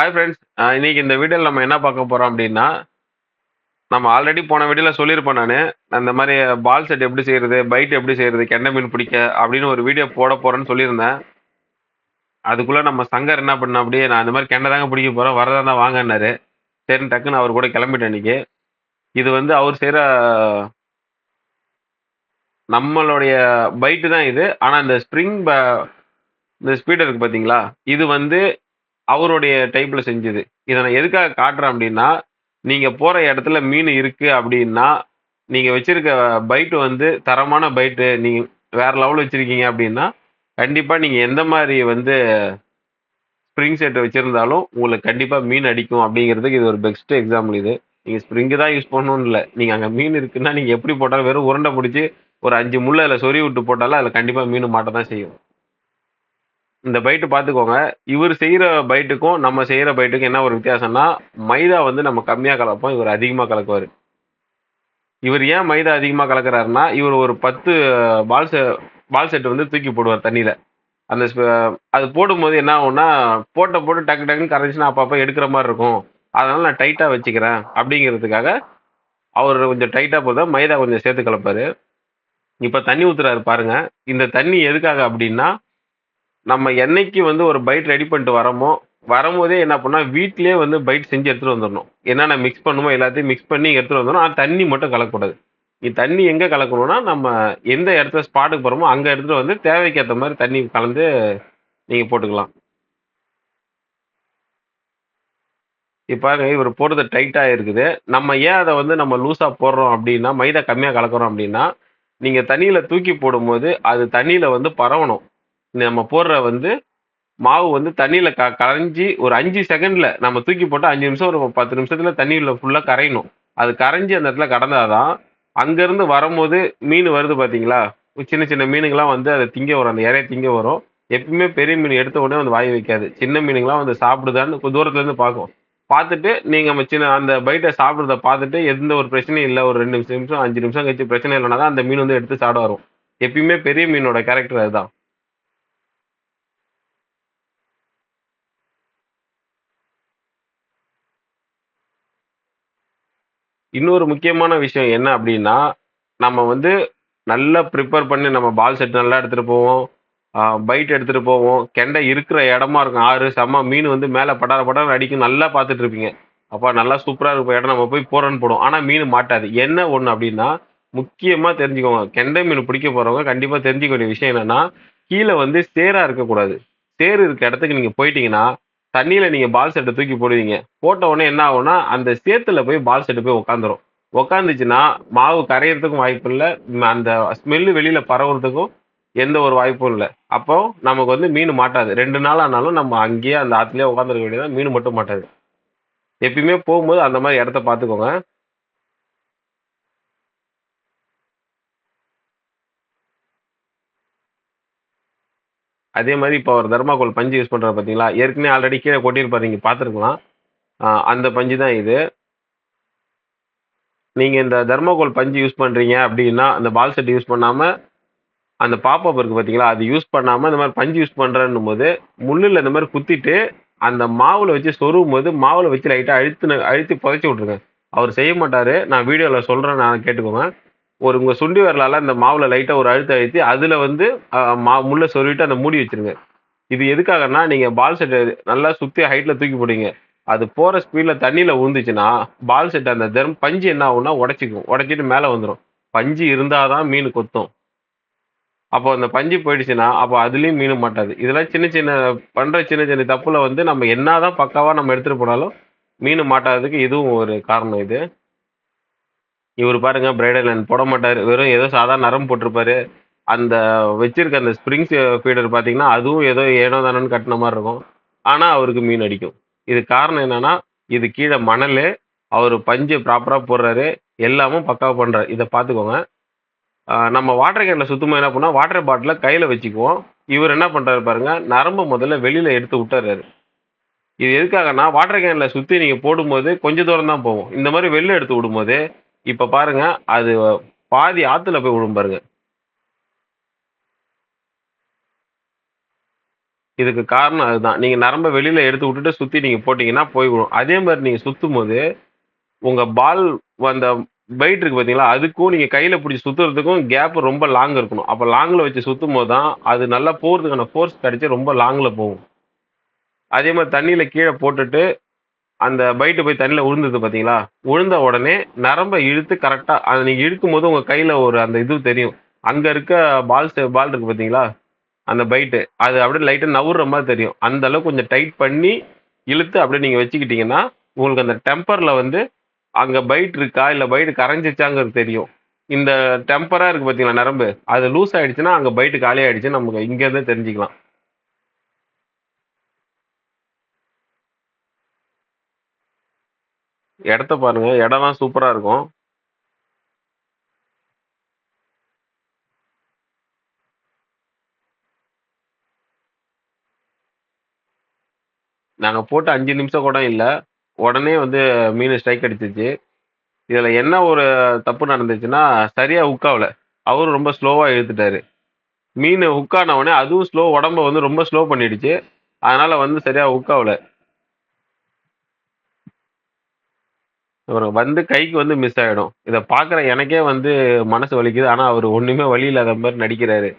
Hi friends இன்னைக்கு இந்த வீடியோவில் நம்ம என்ன பார்க்க போகிறோம் அப்படின்னா நம்ம ஆல்ரெடி போன வீடியோவில் சொல்லியிருப்பேன் நான். அந்த மாதிரி பால் செட் எப்படி செய்கிறது பைட் எப்படி செய்கிறது கெண்டை மீன் பிடிக்க அப்படின்னு ஒரு வீடியோ போட போகிறேன்னு சொல்லியிருந்தேன். அதுக்குள்ளே நம்ம சங்கர் என்ன பண்ண அப்படியே நான் இந்த மாதிரி கெண்டை தாங்க பிடிக்க போகிறேன் வரதான் தான் வாங்கினாரு சரின்னு டக்குன்னு அவர் கூட கிளம்பிட்டேன் இன்னைக்கு. இது வந்து அவர் செய்கிற நம்மளுடைய பைட்டு தான் இது. ஆனால் இந்த ஸ்ப்ரிங் இந்த ஸ்பீடர் இருக்குது பார்த்தீங்களா இது வந்து அவருடைய டைப்ல செஞ்சது. இதை நான் எதுக்காக காட்டுறேன் அப்படின்னா நீங்க போற இடத்துல மீன் இருக்கு அப்படின்னா நீங்க வச்சிருக்க பைட்டு வந்து தரமான பைட்டு நீங்க வேற லெவல் வச்சிருக்கீங்க அப்படின்னா கண்டிப்பா நீங்க எந்த மாதிரி வந்து ஸ்ப்ரிங் செட் வச்சிருந்தாலும் உங்களுக்கு கண்டிப்பா மீன் அடிக்கும் அப்படிங்கிறதுக்கு இது ஒரு பெஸ்ட் எக்ஸாம்பிள் இது. நீங்க ஸ்ப்ரிங்கு தான் யூஸ் பண்ணணும்னு இல்லை. நீங்க அங்க மீன் இருக்குன்னா நீங்க எப்படி போட்டாலும் வெறும் உருண்டை பிடிச்சி ஒரு அஞ்சு முள்ள அதில் சொறி விட்டு போட்டாலும் அதில் கண்டிப்பாக மீன் மாட்ட தான் செய்யும். இந்த பைட்டு பார்த்துக்கோங்க இவர் செய்கிற பைட்டுக்கும் நம்ம செய்கிற பைட்டுக்கும் என்ன ஒரு வித்தியாசம்னா மைதா வந்து நம்ம கம்மியாக கலப்போம் இவர் அதிகமாக கலக்குவார். இவர் ஏன் மைதா அதிகமாக கலக்குறாருன்னா இவர் ஒரு பத்து பால் செ பால் செட்டு வந்து தூக்கி போடுவார் தண்ணியில். அந்த அது போடும்போது என்ன ஆகும்னா போட்ட போட்டு டக்கு டக்குன்னு கரைஞ்சினா அப்பப்போ எடுக்கிற மாதிரி இருக்கும். அதனால் நான் டைட்டாக வச்சுக்கிறேன். அப்படிங்கிறதுக்காக அவர் கொஞ்சம் டைட்டாக போதும் மைதா கொஞ்சம் சேர்த்து கலப்பார். இப்போ தண்ணி ஊற்றுறாரு பாருங்கள் இந்த தண்ணி எதுக்காக அப்படின்னா நம்ம என்னைக்கு வந்து ஒரு பைட் ரெடி பண்ணிட்டு வரமோ வரும்போதே என்ன பண்ணால் வீட்லேயே வந்து பைட் செஞ்சு எடுத்துகிட்டு வந்துடணும். என்னென்ன மிக்ஸ் பண்ணுமோ எல்லாத்தையும் மிக்ஸ் பண்ணி எடுத்துகிட்டு வந்துடணும். ஆனால் தண்ணி மட்டும் கலக்கக்கூடாது. நீ தண்ணி எங்கே கலக்கணும்னா நம்ம எந்த இடத்துல ஸ்பாட்டுக்கு போகிறோமோ அங்கே எடுத்துகிட்டு வந்து தேவைக்கு ஏற்ற மாதிரி தண்ணி கலந்து நீங்கள் போட்டுக்கலாம். இப்போ இவர் போடுறது டைட்டாக இருக்குது. நம்ம ஏன் அதை வந்து நம்ம லூஸாக போடுறோம் அப்படின்னா மைதா கம்மியாக கலக்கிறோம் அப்படின்னா நீங்கள் தண்ணியில் தூக்கி போடும்போது அது தண்ணியில் வந்து பரவணும். நம்ம போடுற வந்து மாவு வந்து தண்ணியில் க கரைஞ்சி ஒரு அஞ்சு செகண்டில் நம்ம தூக்கி போட்டால் அஞ்சு நிமிஷம் ஒரு பத்து நிமிஷத்தில் தண்ணியில் ஃபுல்லாக கரையணும். அது கரைஞ்சி அந்த இடத்துல கடந்தாதான் அங்கேருந்து வரும்போது மீன் வருது பார்த்தீங்களா சின்ன சின்ன மீனுங்களாம் வந்து அதை திங்க வரும் அந்த இறைய திங்க வரும். எப்பயுமே பெரிய மீன் எடுத்த உடனே வந்து வாய் வைக்காது. சின்ன மீனுங்களாம் வந்து சாப்பிடுதான்னு தூரத்துலேருந்து பார்க்கும். பார்த்துட்டு நீங்கள் நம்ம சின்ன அந்த பைட்டை சாப்பிட்றத பார்த்துட்டு எந்த ஒரு பிரச்சனையும் இல்லை. ஒரு ரெண்டு நிமிஷம் அஞ்சு நிமிஷம் கழிச்சு பிரச்சனை இல்லைனா தான் அந்த மீன் வந்து எடுத்து சாப்பிட வரும். எப்பயுமே பெரிய மீனோட கேரக்டர் அதுதான். இன்னொரு முக்கியமான விஷயம் என்ன அப்படின்னா நம்ம வந்து நல்லா ப்ரிப்பேர் பண்ணி நம்ம பால் செட் நல்லா எடுத்துகிட்டு போவோம். பைட் எடுத்துகிட்டு போவோம். கெண்டை இருக்கிற இடமா இருக்கும். ஆறு செம்ம மீன் வந்து மேலே படார படார அடிக்கும் நல்லா பார்த்துட்டு இருப்பீங்க. அப்போ நல்லா சூப்பராக இருக்கும் இடம் நம்ம போய் போகிறோன்னு போடும் ஆனால் மீன் மாட்டாது. என்ன ஒன்று அப்படின்னா முக்கியமாக தெரிஞ்சுக்கோங்க. கெண்டை மீன் பிடிக்க போகிறவங்க கண்டிப்பாக தெரிஞ்சுக்க வேண்டிய விஷயம் என்னென்னா கீழே வந்து சேராக இருக்கக்கூடாது. சேர் இருக்க இடத்துக்கு நீங்கள் போயிட்டீங்கன்னா தண்ணியில நீங்க பால் செட்டை தூக்கி போடுவீங்க. போட்ட உடனே என்ன ஆகும்னா அந்த சேத்துல போய் பால் செட்டு போய் உட்காந்துரும் உட்காந்துச்சுன்னா மாவு கரையிறதுக்கும் வாய்ப்பு இல்லை. அந்த ஸ்மெல்லு வெளியில பரவுறதுக்கும் எந்த ஒரு வாய்ப்பும் இல்லை. அப்போ நமக்கு வந்து மீன் மாட்டாது. ரெண்டு நாள் ஆனாலும் நம்ம அங்கேயே அந்த ஆத்துலயே உட்காந்துருக்க வேண்டியதான் மீன் மட்டும் மாட்டாது. எப்பயுமே போகும்போது அந்த மாதிரி இடத்த பார்த்துக்கோங்க. அதே மாதிரி இப்போ ஒரு தர்மாகோல் பஞ்சு யூஸ் பண்ணுறது பார்த்தீங்களா ஏற்கனவே ஆல்ரெடி கீழே கொட்டியிருப்பாரு நீங்கள் பார்த்துருக்கலாம். அந்த பஞ்சு தான் இது. நீங்கள் இந்த தர்மாகோல் பஞ்சு யூஸ் பண்ணுறீங்க அப்படின்னா அந்த பால் செட் யூஸ் பண்ணாமல் அந்த பாப்பப் இருக்குது பார்த்தீங்களா அது யூஸ் பண்ணாமல் இந்த மாதிரி பஞ்சு யூஸ் பண்ணுறேன்னும் போது முள்ளில் இந்த மாதிரி குத்திட்டு அந்த மாவில் வச்சு சொருகும் போது மாவில் வச்சு லைட்டாக அழுத்து அழுத்தி புதைச்சி விட்ருங்க அவர் செய்ய மாட்டார். நான் வீடியோவில் சொல்கிறேன் நான் கேட்டுக்கோங்க ஒரு உங்கள் சுண்டி வரலால இந்த மாவில் லைட்டாக ஒரு அழுத்த அழுத்தி அதில் வந்து மா முள்ளை சொருவிட்டு அந்த மூடி வச்சுருங்க. இது எதுக்காகனா நீங்கள் பால் செட்டை நல்லா சுற்றி ஹைட்டில் தூக்கி போடுங்க. அது போகிற ஸ்பீடில் தண்ணியில் ஊந்துச்சுன்னா பால் செட் அந்த தர்ம பஞ்சு என்ன ஆகும்னா உடச்சிக்கும். உடச்சிட்டு மேலே வந்துடும் பஞ்சு இருந்தால் தான் மீன் கொத்தும். அப்போ அந்த பஞ்சு போயிடுச்சுன்னா அப்போ அதுலேயும் மீன் மாட்டாது. இதெல்லாம் சின்ன சின்ன பண்ணுற சின்ன சின்ன தப்பில் வந்து நம்ம என்ன தான் பக்காவாக நம்ம எடுத்துகிட்டு போனாலும் மீன் மாட்டாததுக்கு இதுவும் ஒரு காரணம் இது. இவர் பாருங்க பிரைடல் லைன் போட மாட்டார். வெறும் ஏதோ சாதாரண நரம் போட்டிருப்பாரு. அந்த வச்சிருக்க அந்த ஸ்ப்ரிங்ஸ் ஃபீடர் பார்த்தீங்கன்னா அதுவும் ஏதோ ஏனோ தானோன்னு கட்டின மாதிரி இருக்கும். ஆனால் அவருக்கு மீன் அடிக்கும். இது காரணம் என்னன்னா இது கீழே மணல் அவர் பஞ்சு ப்ராப்பராக போடுறாரு. எல்லாமும் பக்காவாக பண்ணுறாரு இதை பார்த்துக்கோங்க நம்ம வாட்டர் கேனில் சுத்தமாக என்ன பண்ணால் வாட்டர் பாட்டிலை கையில் வச்சுக்குவோம். இவர் என்ன பண்ணுறாரு பாருங்க நரம்பு முதல்ல வெளியில் எடுத்து விட்டுறாரு. இது எதுக்காகனா வாட்டர் கேனில் சுற்றி நீங்கள் போடும்போது கொஞ்சம் தூரம் தான் போகும். இந்த மாதிரி வெளில எடுத்து விடும்போது இப்ப பாருங்க அது பாதி ஆத்துல போய் விழும் பாருங்க இதுக்கு காரணம் அதுதான். நீங்க நரம்ப வெளியில எடுத்து விட்டுட்டு சுத்தி நீங்க போட்டீங்கன்னா போய் விடும் அதே மாரி நீங்க சுத்தும்போது, உங்க பால் வந்த பைட் இருக்கு பார்த்தீங்களா, அதுக்கும் நீங்கள் கையில் பிடிச்சி சுற்றுறதுக்கும் கேப் ரொம்ப லாங் இருக்கணும். அப்போ லாங்கில் வச்சு சுற்றும் போது தான், அது நல்லா போகிறதுக்கான ஃபோர்ஸ் கிடைச்சி ரொம்ப லாங்கில் போகும். அதே மாதிரி தண்ணியில் கீழே போட்டுட்டு, அந்த பைட்டு போய் தண்ணியில் உழுந்தது பார்த்தீங்களா, உழுந்த உடனே நரம்பை இழுத்து கரெக்டாக அதை நீங்கள் இழுக்கும் போது உங்கள் கையில் ஒரு அந்த இது தெரியும். அங்கே இருக்க பால் பால் இருக்கு பார்த்தீங்களா, அந்த பைட்டு. அது அப்படியே லைட்டாக நவுற மாதிரி தெரியும். அந்த அளவுக்கு கொஞ்சம் டைட் பண்ணி, இழுத்து அப்படியே நீங்கள் வச்சுக்கிட்டீங்கன்னா, உங்களுக்கு அந்த டெம்பரில் வந்து அங்கே பைட் இருக்கா, இல்லை பைட் கரைஞ்சிச்சாங்கிறது தெரியும். இந்த டெம்பராக இருக்குது பார்த்தீங்களா நரம்பு, அது லூஸ் ஆகிடுச்சுன்னா அங்கே பைட்டு காலி ஆயிடுச்சுன்னு நமக்கு இங்கேருந்தே தெரிஞ்சுக்கலாம். இடத்த பாருங்க. இடம்லாம் சூப்பரா இருக்கும். நாங்க போட்டு 5 நிமிஷம் கூட இல்ல. உடனே வந்து மீனு ஸ்ட்ரைக் அடிச்சிச்சு. இதுல என்ன ஒரு தப்பு நடந்துச்சுன்னா, சரியா ஹுக் ஆவல. அவரும் ரொம்ப ஸ்லோவா இழுத்துட்டாரு. மீனு ஹுக் ஆன உடனே அதுவும் ஸ்லோ உடம்ப வந்து ரொம்ப ஸ்லோ பண்ணிடுச்சு. அதனால வந்து சரியா ஹுக் ஆவல. ஒரு வந்து கைக்கு வந்து மிஸ் ஆயிடும். இத பார்க்குற எனக்கே வந்து மனசு வலிக்குது. ஆனா அவரு ஒண்ணுமே வழி இல்லாத மாரி நடிக்கிறாரு.